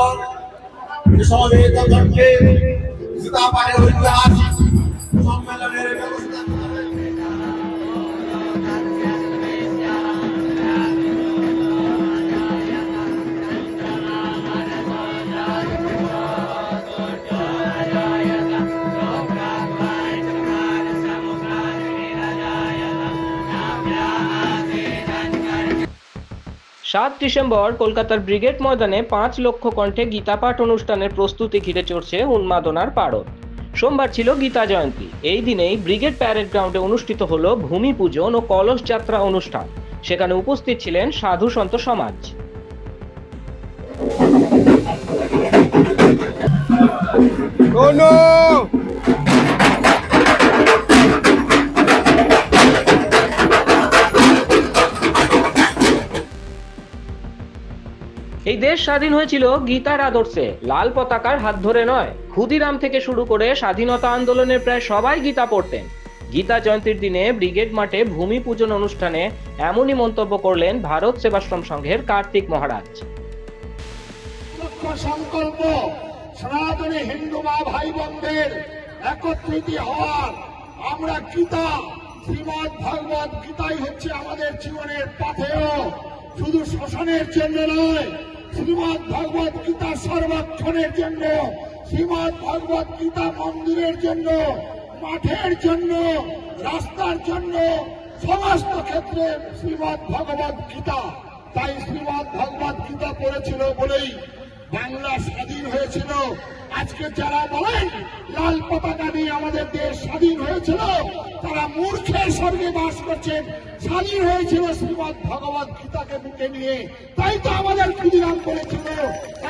সম্পদ সমবেত দলকে জুতা পাড়ে ঐতিহাসিক সম্মেলনের সাত ডিসেম্বর কলকাতার ব্রিগেড ময়দানে পাঁচ লক্ষ কণ্ঠে গীতাপাঠ অনুষ্ঠানের প্রস্তুতি ঘিরে চড়ছে উন্মাদনার পারদ। সোমবার ছিল গীতা জয়ন্তী। এই দিনেই ব্রিগেড প্যারেড গ্রাউন্ডে অনুষ্ঠিত হল ভূমি পূজন ও কলস যাত্রা অনুষ্ঠান। সেখানে উপস্থিত ছিলেন সাধু সন্ত সমাজ। এই দেশ স্বাধীন হয়েছিল গীতার আদর্শে, লাল পতাকার হাত ধরে নয়। ক্ষুদিরাম থেকে শুরু করে স্বাধীনতা আন্দোলনের প্রায় সবাই গীতা পড়তেন। গীতা জয়ন্তীর দিনে ব্রিগেড মাঠে ভূমি পূজন অনুষ্ঠানে এমনই মন্তব্য করলেন ভারত সেবাশ্রম সংঘের কার্তিক মহারাজ। সংকল্প সনাতনী হিন্দু মা ভাই বোনদের একত্রিত হওয়ার আমরা গীতা, শ্রীমদ ভগবত গীতাই হচ্ছে আমাদের জীবনের পাথেয় শুধু শোষণের জন্য নয় শ্রীমদ ভগবত গীতা সর্বক্ষণের জন্য, শ্রীমদ ভগবত গীতা মন্দিরের জন্য, মাঠের জন্য, রাস্তার জন্য, সমস্ত ক্ষেত্রে শ্রীমদ ভগবত গীতা। তাই শ্রীমদ ভগবত গীতা পড়েছিল বলেই বাংলা স্বাধীন হয়েছিল। আজকে যারা বলেন, লাল পতাকা নিয়ে আমাদের দেশ স্বাধীন হয়েছিল, তারা মূর্খের স্বর্গে বাস করছেন। স্বাধীন হয়েছিল শ্রীমদ ভগবত গীতাকে বুকে নিয়ে। তাই তো আমাদের ক্ষুদিরাম করেছিল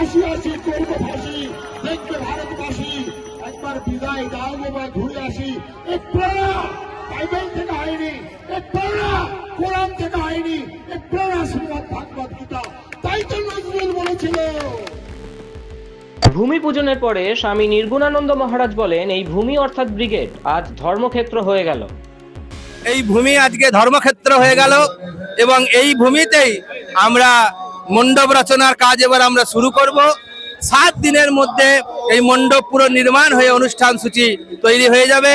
আসি আসি, করব ফাঁসি, দেখবে ভারতবাসী। একবার বিদায় দাও বা ঘুরে আসি। এই প্রেরণা বাইবেল থেকে হয়নি এই প্রেরণা কোরআন থেকে হয়নি এই প্রেরণা শ্রীমদ ভগবত গীতা। তাই তো নজরুল বলেছিল ভূমি পূজনের পরে স্বামী নির্গুণানন্দ মহারাজ বলেন, এই ভূমি অর্থাৎ ব্রিগেড আজ ধর্মক্ষেত্র হয়ে গেল। এই ভূমি আজকে ধর্মক্ষেত্র হয়ে গেল এবং এই ভূমিতেই আমরা মণ্ডপ রচনার কাজ এবার আমরা শুরু করব। সাত দিনের মধ্যে এই মণ্ডপ পুরো নির্মাণ হয়ে অনুষ্ঠান সূচি তৈরি হয়ে যাবে।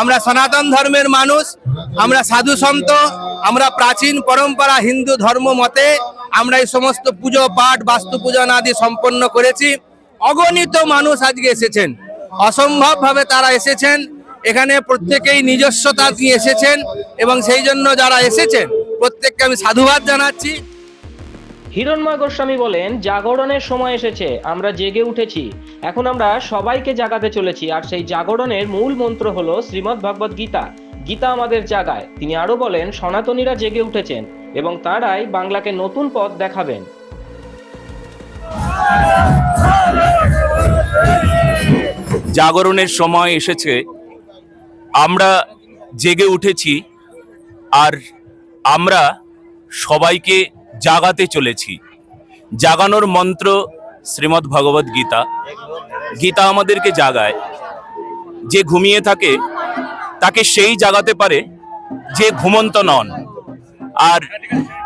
আমরা সনাতন ধর্মের মানুষ, আমরা সাধু সন্ত, আমরা প্রাচীন পরম্পরা হিন্দু ধর্ম মতে আমরা এই সমস্ত পুজো, পাঠ বাস্তু পূজন আদি সম্পন্ন করেছি। অগণিত মানুষ আজকে এসেছেন। অসম্ভবভাবে তারা এসেছেন। এখানে প্রত্যেকেই নিজস্বতা নিয়ে এসেছেন এবং সেই জন্য যারা এসেছেন, প্রত্যেককে আমি সাধুবাদ জানাচ্ছি। হিরণময় গোস্বামী বলেন, জাগরণের সময় এসেছে, আমরা জেগে উঠেছি। এখন আমরা সবাইকে জাগাতে চলেছি, আর সেই জাগরণের মূল মন্ত্র হলো শ্রীমদ্ ভগবত গীতা। গীতা আমাদের জাগায়। তিনি আরও বলেন, সনাতনীরা জেগে উঠেছেন এবং তারাই বাংলাকে নতুন পথ দেখাবেন। জাগরণের সময় এসেছে। আমরা জেগে উঠেছি আর আমরা সবাইকে জাগাতে চলেছি। জাগানোর মন্ত্র শ্রীমদ্ ভগবদ গীতা। গীতা আমাদেরকে জাগায়। যে ঘুমিয়ে থাকে, তাকে সেই জাগাতে পারে যে ঘুমন্ত নন। আর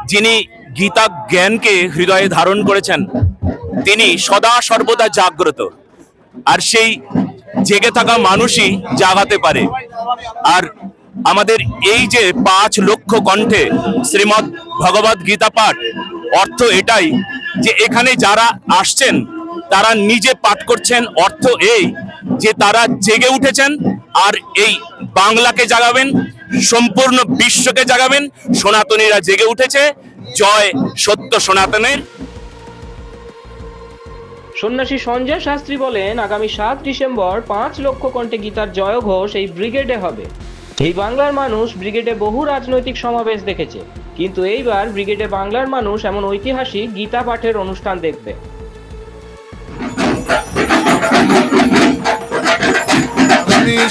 যিনি গীতা জ্ঞানকে হৃদয়ে ধারণ করেছেন তিনি সদা সর্বদা জাগ্রত। আর সেই জেগে থাকা মানুষই জাগাতে পারে। আর আমাদের এই যে পাঁচ লক্ষ কণ্ঠে শ্রীমৎ ভগবত গীতা পাঠ, অর্থ এটাই যে এখানে যারা আসছেন, তারা নিজে পাঠ করছেন, অর্থ এই যে তারা জেগে উঠেছেন আর এই বাংলাকে জাগাবেন, সম্পূর্ণ বিশ্বকে জাগাবেন, সনাতনীরা জেগে উঠেছে। জয় সত্য সনাতনের। সন্ন্যাসী সঞ্জয় শাস্ত্রী বলেন, আগামী সাত ডিসেম্বর পাঁচ লক্ষ কণ্ঠে গীতার জয় ঘোষ এই ব্রিগেডে হবে। এই বাংলার মানুষ ব্রিগেডে বহু রাজনৈতিক সমাবেশ দেখেছে। কিন্তু এইবার ব্রিগেডে বাংলার মানুষ এমন ঐতিহাসিক গীতা পাঠের অনুষ্ঠান দেখবে।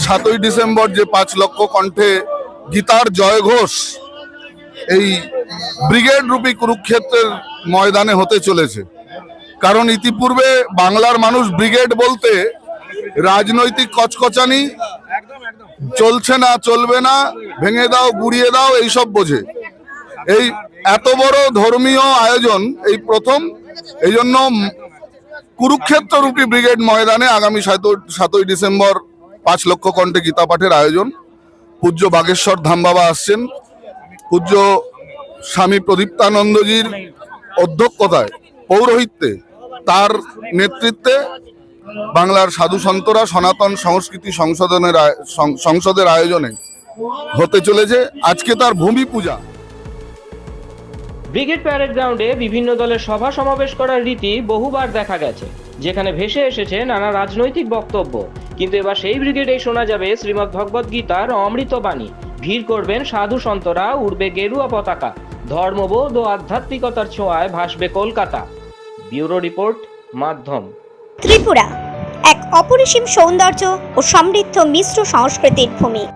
সাতই ডিসেম্বর যে পাঁচ লক্ষ কণ্ঠে গীতার জয়ঘোষ এই ব্রিগেড রূপী কুরুক্ষেত্রের ময়দানে হতে চলেছে। কারণ ইতিপূর্বে বাংলার মানুষ ব্রিগেড বলতে রাজনৈতিক কচকচানি, চলছে না, চলবে না, ভেঙে দাও, গুড়িয়ে দাও, এইসব বোঝে। এই এত বড় ধর্মীয় আয়োজন এই প্রথম, এই জন্য কুরুক্ষেত্র রূপী ব্রিগেড ময়দানে আগামী সাতই ডিসেম্বর পাঁচ লক্ষ কণ্ঠে গীতা পাঠের আয়োজন। পূজ্য বাগেশ্বর ধাম বাবা আসছেন। পূজ্য স্বামী প্রদীপ্তানন্দজির অধ্যক্ষতায়, পৌরোহিত্যে তার নেতৃত্বে বাংলার সাধু সন্তরা সনাতন সংস্কৃতি সংশোধনের সংসদের আয়োজনে হতে চলেছে আজকে তার ভূমি পূজা। ব্রিগেড প্যারেড গ্রাউন্ডে বিভিন্ন দলের সভা সমাবেশ করার রীতি বহুবার দেখা গেছে, যেখানে ভেসে এসেছে নানা রাজনৈতিক বক্তব্য। কিন্তু এবার সেই ব্রিগেডেই শোনা যাবে শ্রীমদ্ ভগবদ গীতার অমৃত বাণী। ভিড় করবেন সাধু সন্তরা, উড়বে গেরুয়া পতাকা। ধর্মবোধ ও আধ্যাত্মিকতার ছোঁয়ায় ভাসবে কলকাতা। ব্যুরো রিপোর্ট মাধ্যম। ত্রিপুরা এক অপরিসীম সৌন্দর্য ও সমৃদ্ধ মিশ্র সংস্কৃতির ভূমি।